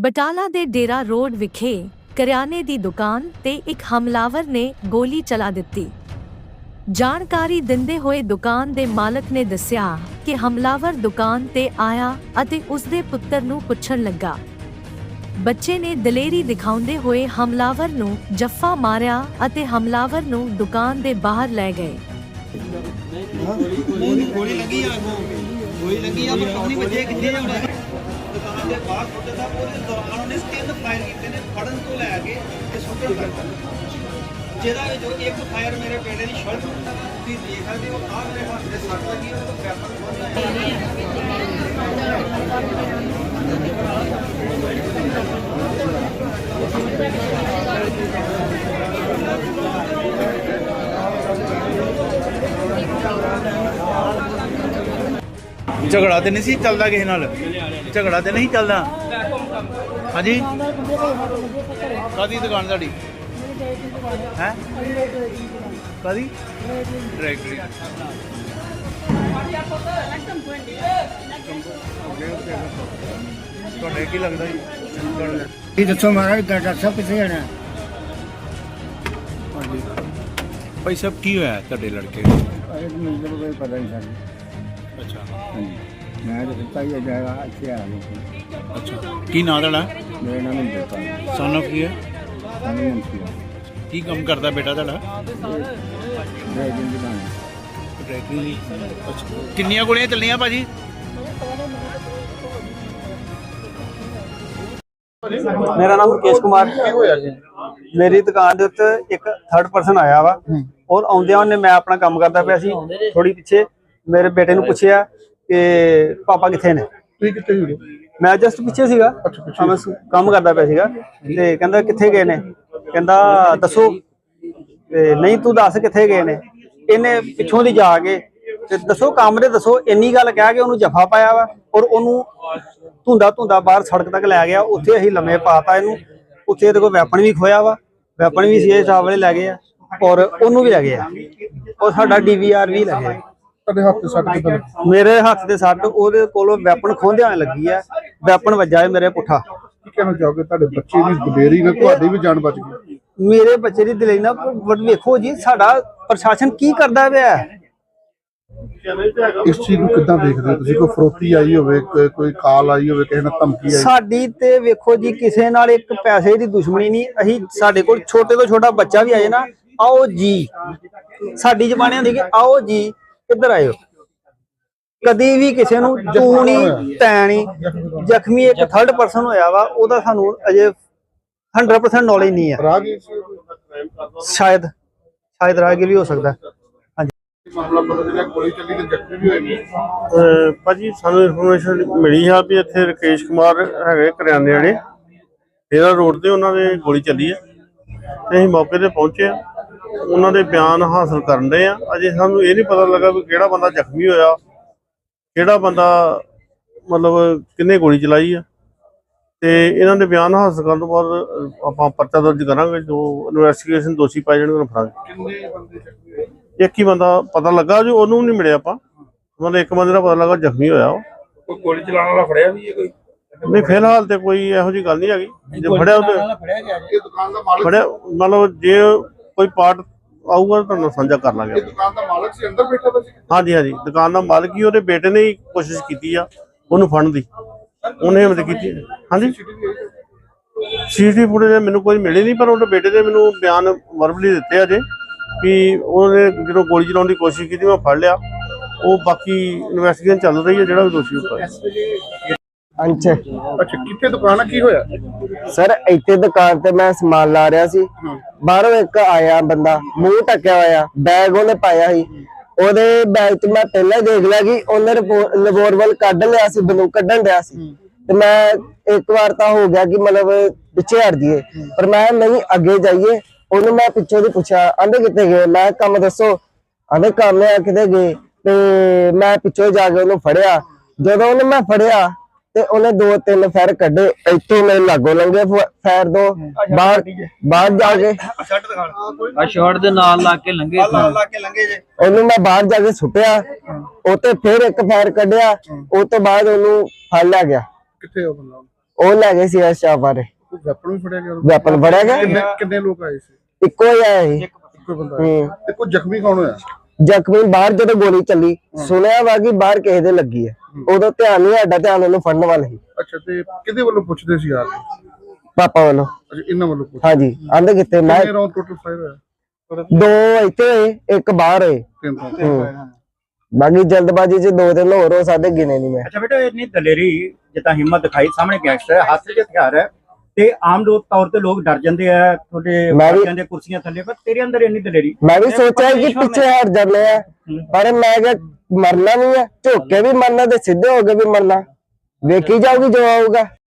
ਬਟਾਲਾ ਦੇ ਡੇਰਾ ਰੋਡ ਵਿਖੇ ਕਰਿਆਨੇ ਦੀ ਦੁਕਾਨ ਤੇ ਇੱਕ ਹਮਲਾਵਰ ਨੇ ਗੋਲੀ ਚਲਾ ਦਿੱਤੀ। ਜਾਣਕਾਰੀ ਦਿੰਦੇ ਹੋਏ ਦੁਕਾਨ ਦੇ ਮਾਲਕ ਨੇ ਦੱਸਿਆ ਕਿ ਹਮਲਾਵਰ ਦੁਕਾਨ ਤੇ ਆਇਆ ਅਤੇ ਉਸ ਦੇ ਪੁੱਤਰ ਨੂੰ ਪੁੱਛਣ ਲੱਗਾ। ਬੱਚੇ ਨੇ ਦਲੇਰੀ ਦਿਖਾਉਂਦੇ ਹੋਏ ਹਮਲਾਵਰ ਨੂੰ ਜੱਫਾ ਮਾਰਿਆ ਅਤੇ ਹਮਲਾਵਰ ਨੂੰ ਦੁਕਾਨ ਦੇ ਬਾਹਰ ਲੈ ਗਏ। ਗੋਲੀ ਲੱਗੀ ਆ ਗੋਲੀ ਲੱਗੀ ਆ, ਪਰ ਨਹੀਂ ਵੱਜੇ ਕਿੱਥੇ ਜਾਣਾ ਦੇ ਬਾਹਰ ਛੋਟੇ ਦਾ ਉਹਦੇ ਦੌਰਾਨ ਉਹਨੇ ਤਿੰਨ ਫਾਇਰ ਕੀਤੇ ਨੇ ਫੜਨ ਤੋਂ ਲੈ ਕੇ ਤੇ ਸੁੱਟਣ ਤੱਕ। ਜਿਹਦਾ ਜੋ ਇੱਕ ਫਾਇਰ ਮੇਰੇ ਬੇਟੇ ਦੀ ਸ਼ਰਟ ਤੁਸੀਂ ਦੇਖ ਸਕਦੇ ਹੋ, ਆਹ ਮੇਰੇ ਹੱਥ ਦੇ ਸੱਟ ਲੱਗੀ ਉਹ ਤਾਂ ਵੈਪਨ ਖੋਲਿਆ ਝਗੜਾ ਤੇ ਨਹੀਂ ਸੀ ਚੱਲਦਾ ਕਿਸੇ ਨਾਲ? ਝਗੜਾ ਤੇ ਨਹੀਂ ਚੱਲਦਾ? ਹਾਂਜੀ? ਕਾਦੀ ਦੁਕਾਨ ਤੁਹਾਡੀ? ਹੈ? ਕਾਦੀ ਡਾਇਰੈਕਟਰੀ। ਤੁਹਾਡੇ ਕੀ ਲੱਗਦਾ ਜੀ? ਤੁਹਾਡੇ- ਇਹ ਦੱਸੋ ਮਹਾਰਾਜ ਡਾਕਟਰ ਸਾਹਿਬ ਕਿੱਥੇ ਜਾਣਾ? ਹਾਂਜੀ। ਭਾਈ ਸਾਹਿਬ ਕੀ ਹੋਇਆ ਤੁਹਾਡੇ ਲੜਕੇ ਅਰੇ ਮੈਨੂੰ ਤਾਂ ਕੋਈ ਪਤਾ ਨਹੀਂ ਸਾਨੂੰ ਹਾਂਜੀ। ਮੈਂ ਤਾਂ ਦਿੱਤਾ ਹੀ ਜਾਏਗਾ ਇੱਥੇ ਆ ਗਿਆ ਅੱਛਾ। ਕੀ ਨਾਂ ਤੁਹਾਡਾ? ਮੇਰਾ ਨਾਮ ਹੈ। ਦਿੱਤਾ ਸਨ ਆਫ ਕੀ ਹੈ? ਸਾਨੂੰ ਮੁੰਸ਼ੀ ਕੀ ਕੰਮ ਕਰਦਾ ਬੇਟਾ ਤੁਹਾਡਾ? ਜਿੰਦ ਅੱਛਾ। ਕਿੰਨੀਆਂ ਗੋਲੀਆਂ ਚੱਲੀਆਂ ਭਾਜੀ? ਮੇਰਾ ਨਾਮ ਮੁਕੇਸ਼ ਕੁਮਾਰ। ਕੀ ਹੋਇਆ ਜੀ ਮੇਰੀ ਦੁਕਾਨ ਦੇ ਉੱਤੇ ਇੱਕ ਥਰਡ ਪਰਸਨ ਆਇਆ ਵਾ। ਔਰ ਆਉਂਦਿਆਂ ਉਹਨੇ ਮੈਂ ਆਪਣਾ ਕੰਮ ਕਰਦਾ ਪਿਆ ਸੀ। ਥੋੜੀ ਪਿੱਛੇ ਮੇਰੇ ਬੇਟੇ ਨੂੰ ਪੁੱਛਿਆ। ਕਿ ਪਾਪਾ ਕਿੱਥੇ ਨੇ? ਤੁਸੀਂ ਕਿੱਥੇ ਸੀਗੇ? ਮੈਂ ਜਸਟ ਪਿੱਛੇ ਸੀਗਾ। ਹਾਂ, ਮੈਂ ਸ- ਕੰਮ ਕਰਦਾ ਪਿਆ ਸੀਗਾ ਤੇ ਕਹਿੰਦਾ ਕਿੱਥੇ ਗਏ ਨੇ? ਕਹਿੰਦਾ ਦੱਸੋ। ਤੇ ਨਹੀਂ ਤੂੰ ਦੱਸ ਕਿੱਥੇ ਗਏ ਨੇ? ਇਹਨੇ ਪਿੱਛੋਂ ਦੀ ਜਾ ਕੇ ਤੇ ਦੱਸੋ ਕੰਮ ਦੇ ਦੱਸੋ ਇੰਨੀ ਗੱਲ ਕਹਿ ਕੇ ਉਹਨੂੰ ਜਫਾ ਪਾਇਆ ਵਾ ਔਰ ਉਹਨੂੰ ਧੁੰਦਾ ਧੁੰਦਾ ਬਾਹਰ ਸੜਕ ਤੱਕ ਲੈ ਗਿਆ। ਉੱਥੇ ਅਸੀਂ ਲੰਮੇ ਪਾਤਾ ਇਹਨੂੰ। ਉੱਥੇ ਇਹਦੇ ਕੋਲ ਵੈਪਨ ਵੀ ਖੋਇਆ ਵਾ। ਵੈਪਨ ਵੀ ਸੀਏ ਸਾਹਿਬ ਵਾਲੇ ਲੈ ਗਏ ਆ ਔਰ ਉਹਨੂੰ ਵੀ ਲੈ ਗਏ ਆ। ਔਰ ਸਾਡਾ ਡੀਵੀਆਰ ਵੀ ਲੈ ਗਏ ਤੁਹਾਡੇ ਹੱਥ ਤੇ ਸੱਟ ਕਿੱਦਾਂ? ਮੇਰੇ ਹੱਥ ਦੇ ਸੱਟ ਉਹਦੇ ਕੋਲੋਂ ਵੈਪਨ ਖੋਹਦਿਆਂ ਲੱਗੀ ਆ। ਵੈਪਨ ਵੱਜਾ ਹੈ ਮੇਰੇ ਪੁੱਠਾ। ਕੀ ਕਹਿਣਾ ਚਾਹੋਗੇ? ਤੁਹਾਡੇ ਬੱਚੇ ਦੀ ਦਲੇਰੀ ਨਾਲ ਤੁਹਾਡੀ ਵੀ ਜਾਨ ਬਚ ਗਈ। ਮੇਰੇ ਬੱਚੇ ਦੀ ਦਿਲੇ ਨਾ ਬਟ ਵੇਖੋ ਜੀ ਸਾਡਾ ਪ੍ਰਸ਼ਾਸਨ ਕੀ ਕਰਦਾ ਪਿਆ ਹੈ? ਇਸ ਚੀਜ਼ ਨੂੰ ਕਿੱਦਾਂ ਦੇਖਦੇ ਹੋ ਤੁਸੀਂ? ਕੋਈ ਫਰੋਤੀ ਆਈ ਹੋਵੇ ਕੋਈ- ਕੋਈ ਕਾਲ ਆਈ ਹੋਵੇ ਕਿਸੇ ਨਾਲ ਧਮਕੀ ਆਈ ਸਾਡੀ ਤੇ ਵੇਖੋ ਜੀ ਕਿਸੇ ਨਾਲ ਇੱਕ ਪੈਸੇ ਦੀ ਦੁਸ਼ਮਣੀ ਨਹੀਂ। ਅਸੀਂ ਸਾਡੇ ਕੋਲ ਛੋਟੇ ਤੋਂ ਛੋਟਾ ਬੱਚਾ ਵੀ ਆਏ ਨਾ ਆਓ ਜੀ। ਸਾਡੀ ਜ਼ਬਾਨੇ ਹੁੰਦੀ ਕਿ ਆਓ ਜੀ। ਇੱਧਰ ਆਇਓ ਕਦੀ ਵੀ ਕਿਸੇ ਨੂੰ ਤੂੰ ਨਹੀਂ ਤੈਂ ਨਹੀਂ ਜ਼ਖਮੀ ਇੱਕ ਥਰਡ ਪਰਸਨ ਹੋਇਆ ਵਾ ਉਹਦਾ ਸਾਨੂੰ ਅਜੇ 100% ਨੌਲੇਜ ਨਹੀਂ ਹੈ ਰਾਗੀ ਸ਼ਾਇਦ ਸ਼ਾਇਦ ਰਾਹਗੀਰ ਵੀ ਹੋ ਸਕਦਾ। ਹਾਂਜੀ। ਮਾਮਲਾ ਪਤਾ ਜਿਹੜਾ ਗੋਲੀ ਚੱਲੀ ਤੇ ਜ਼ਖਮੀ ਵੀ ਹੋਏ ਨੇ। ਭਾਜੀ ਸਾਨੂੰ ਇਨਫੋਰਮੇਸ਼ਨ ਮਿਲੀ ਆ ਵੀ ਇੱਥੇ ਰਕੇਸ਼ ਕੁਮਾਰ ਹੈਗੇ ਕਰਿਆਨੇ ਵਾਲੇ। ਇਹਦਾ ਰੋਡ ਤੇ ਉਹਨਾਂ ਦੇ ਗੋਲੀ ਚੱਲੀ ਹੈ ਤੇ ਅਸੀਂ ਮੌਕੇ ਤੇ ਪਹੁੰਚੇ ਆ। ਉਹਨਾਂ ਦੇ ਬਿਆਨ ਹਾਸਲ ਕਰਨ ਦੇ ਆ। ਅਜੇ ਸਾਨੂੰ ਇਹ ਨਹੀਂ ਪਤਾ ਲੱਗਾ ਵੀ ਕਿਹੜਾ ਬੰਦਾ ਜ਼ਖਮੀ ਹੋਇਆ ਕਿਹੜਾ ਬੰਦਾ ਮਤਲਬ ਕਿੰਨੇ ਗੋਲੀ ਚਲਾਈ ਆ। ਤੇ ਇਹਨਾਂ ਦੇ ਬਿਆਨ ਹਾਸਲ ਕਰਨ ਤੋਂ ਬਾਅਦ ਆਪਾਂ ਪਰਚਾ ਦਰਜ ਕਰਾਂਗੇ ਜੋ ਇਨਵੈਸਟੀਗੇਸ਼ਨ ਦੋਸ਼ੀ ਪਾਏ ਜਾਣਗੇ ਉਹਨਾਂ ਫੜਾਂਗੇ। ਕਿੰਨੇ ਬੰਦੇ ਜ਼ਖਮੀ ਹੋਏ? ਇੱਕ ਹੀ ਬੰਦਾ ਪਤਾ ਲੱਗਾ ਜੋ ਉਹਨੂੰ ਨਹੀਂ ਮਿਲਿਆ ਆਪਾਂ। ਮਤਲਬ ਇੱਕ ਬੰਦੇ ਦਾ ਪਤਾ ਲੱਗਾ ਜ਼ਖਮੀ ਹੋਇਆ ਉਹ। ਕੋਈ ਗੋਲੀ ਚਲਾਉਣ ਵਾਲਾ ਫੜਿਆ ਵੀ ਹੈ ਕੋਈ? ਨਹੀਂ ਫਿਲਹਾਲ ਤੇ ਕੋਈ ਇਹੋ ਜੀ ਗੱਲ ਨਹੀਂ ਹੈਗੀ। ਜੇ ਫੜਿਆ ਉਹ ਤੇ ਇਹ ਦੁਕਾਨ ਦਾ ਮਾਲਕ ਫੜਿਆ ਮਤਲਬ ਜੇ ਕੋਈ ਪਾਰਟ ਆਊਗਾ ਤੁਹਾਨੂੰ ਸਾਂਝਾ ਕਰ ਲਾਂਗੇ ਦੁਕਾਨ ਦਾ ਮਾਲਕ ਸੀ ਅੰਦਰ ਬੈਠਾ ਵਾ ਸੀ ਹਾਂਜੀ ਹਾਂਜੀ। ਦੁਕਾਨ ਦਾ ਮਾਲਕ ਹੀ ਉਹਦੇ ਬੇਟੇ ਨੇ ਹੀ ਕੋਸ਼ਿਸ਼ ਕੀਤੀ ਆ ਉਹਨੂੰ ਫੜਨ ਦੀ। ਉਹਨੇ ਹਿੰਮਤ ਕੀਤੀ ਹਾਂਜੀ? ਸੀਸੀਟੀਵੀ ਫੁਟੇਜ ਮੈਨੂੰ ਕੋਈ ਮਿਲੇ ਨਹੀਂ ਪਰ ਉਹਦੇ ਬੇਟੇ ਦੇ ਮੈਨੂੰ ਬਿਆਨ ਵਰਬਲੀ ਦਿੱਤੇ ਆ ਜੇ ਵੀ ਉਹਨੇ ਜਦੋਂ ਗੋਲੀ ਚਲਾਉਣ ਦੀ ਕੋਸ਼ਿਸ਼ ਕੀਤੀ ਮੈਂ ਫੜ ਲਿਆ। ਉਹ ਬਾਕੀ ਇਨਵੈਸਟੀਗੇਸ਼ਨ ਚੱਲ ਰਹੀ ਹੈ ਜਿਹੜਾ ਵੀ ਦੋਸ਼ੀ ਉੱਪਰ। ਅੰਚ ਅੱਛਾ ਕਿੱਥੇ ਦੁਕਾਨ ਆ? ਕੀ ਹੋਇਆ? ਸਰ ਇੱਥੇ ਦੁਕਾਨ ਤੇ ਮੈਂ ਸਮਾਨ ਲਾ ਰਿਹਾ ਸੀ। ਬਾਹਰੋਂ ਇੱਕ ਆਇਆ ਬੰਦਾ ਮੂੰਹ ਟੱਕਿਆ ਹੋਇਆ ਬੈਗ ਉਹਨੇ ਪਾਇਆ ਸੀ। ਉਹਦੇ ਬੈਗ 'ਚ ਮੈਂ ਪਹਿਲਾਂ ਦੇਖ ਲਿਆ ਕਿ ਉਹਨੇ ਰਿਵੋਲਵਰ ਕੱਢ ਲਿਆ ਸੀ ਬੰਦੂਕ ਕੱਢਣ ਡਿਆ ਸੀ। ਤੇ ਮੈਂ ਇੱਕ ਵਾਰ ਤਾਂ ਹੋ ਗਿਆ ਕਿ ਮਤਲਬ ਪਿੱਛੇ ਹਟ ਜੀਏ ਪਰ ਮੈਂ ਨਹੀਂ ਅੱਗੇ ਜਾਈਏ। ਉਹਨੂੰ ਮੈਂ ਪਿੱਛੇ ਦੀ ਪੁੱਛਿਆ ਆਂਦੇ ਕਿੱਥੇ ਗਏ? ਮੈਂ ਕੰਮ ਦੱਸੋ। ਆਂਦੇ ਕੰਮ ਆ ਕਿਤੇ ਗਏ? ਤੇ ਮੈਂ ਪਿੱਛੇ ਜਾ ਕੇ ਉਹਨੂੰ ਫੜਿਆ। ਜਦੋਂ ਉਹਨੇ ਮੈਂ ਫੜਿਆ ਤੇ ਉਹਨੇ ਦੋ ਤਿੰਨ ਫੈਰ ਕੱਢੇ ਇੱਥੋਂ ਮੇਰੇ ਲਾਗੋਂ ਫ- ਫੈਰ ਦੋ। ਬਾਹਰ ਬਾਹਰ ਜਾ ਕੇ। ਸ਼ਰਟ ਦਿਖਾ। ਆ ਸ਼ਾਰਟ ਦੇ ਨਾਲ ਲਾ ਕੇ ਲੰਗੇ ਲਾ ਲਾ ਕੇ ਲੰਗੇ ਜੇ। ਉਹਨੂੰ ਮੈਂ ਬਾਹਰ ਜਾ ਕੇ ਸੁੱਟਿਆ। ਉਹ ਤੇ ਫਿਰ ਇੱਕ ਫੈਰ ਕੱਢਿਆ। ਉਹ ਤੋਂ ਬਾਅਦ ਉਹਨੂੰ ਫੜ ਲਿਆ ਗਿਆ। ਕਿੱਥੇ ਉਹ ਬੰਦਾ? ਉਹ ਲੈ ਗਏ ਸੀ ਇਸ ਸ਼ਾਪ ਬਾਰੇ। ਵੈਪਨ ਵੀ ਫੜਿਆ ਗਿਆ ਵੈਪਨ ਫੜਿਆ ਗਿਆ? ਕਿੰਨੇ ਲੋਕ ਆਏ ਸੀ? ਇੱਕੋ ਹੀ ਆਇਆ ਸੀ। ਇੱਕੋ ਬੰਦਾ। ਤੇ ਕੋਈ ਜ਼ਖਮੀ ਕੌਣ ਹੋਇਆ? ਜ਼ਖਮੀ ਬਾਹਰ ਜਦੋਂ ਗੋਲੀ ਚੱਲੀ ਸੁਣਿਆ ਵਾ ਕਿ ਬਾਹਰ ਕਿਸੇ ਦੇ ਲੱਗੀ ਹੈ। ਉਦੋਂ ਧਿਆਨ ਨਹੀਂ ਸਾਡਾ ਧਿਆਨ ਉਹਨੂੰ ਫੜਨ ਵੱਲ ਸੀ। ਅੱਛਾ ਤੇ ਕਿਹਦੇ ਵੱਲੋਂ ਪੁੱਛਦੇ ਸੀ ਯਾਰ ਪਾਪਾ ਵੱਲੋਂ। ਅੱਛਾ ਇਹਨਾਂ ਵੱਲੋਂ ਪੁੱਛ ਹਾਂਜੀ ਆਂਦੇ ਕਿੱਥੇ ਮੈਂ ਕਿੰਨੇ ਰਾਉਂਡ ਟੋਟਲ ਫਾਇਰ ਹੋਇਆ? ਦੋ ਇੱਥੇ ਹੋਏ ਇੱਕ ਬਾਹਰ ਹੋਏ। ਤਿੰਨ ਤੋਂ ਹੂੰ। ਬਾਕੀ ਜਲਦਬਾਜ਼ੀ 'ਚ ਦੋ ਤਿੰਨ ਹੋਰ ਹੋ ਸਕਦੇ ਗਿਣੇ ਨਹੀਂ ਮੈਂ। ਅੱਛਾ ਬੇਟਾ ਇੰਨੀ ਦਲੇਰੀ ਜਿੱਦਾਂ ਹਿੰਮਤ ਦਿਖਾਈ ਸਾਹਮਣੇ ਗੈਂਗਸਟਰ ਹੈ ਹੱਥ 'ਚ ਹਥਿਆਰ ਹੈ। ਤੇ ਆਮ ਲੋਕ ਤੌਰ ਤੇ ਲੋਕ ਡਰ ਜਾਂਦੇ ਆ ਤੁਹਾਡੇ ਬੱਚਿਆਂ ਦੇ ਕੁਰਸੀਆਂ ਥੱਲੇ ਪਰ ਤੇਰੇ ਅੰਦਰ ਇੰਨੀ ਦਲੇਰੀ। ਮੈਂ ਵੀ ਸੋਚਿਆ ਕਿ ਪਿੱਛੇ ਹਟ ਜਾਂਦੇ ਆ ਪਰ ਮੈਂ ਕਿਹਾ ਮਰਨਾ ਨਹੀਂ ਹੈ ਝੁੱਕ ਕੇ ਵੀ ਮਰਨਾ ਤੇ ਸਿੱਧੇ ਹੋ ਕੇ ਵੀ ਮਰਨਾ। ਵੇਖੀ ਜਾਊਗੀ ਜੋ ਆਊਗਾ।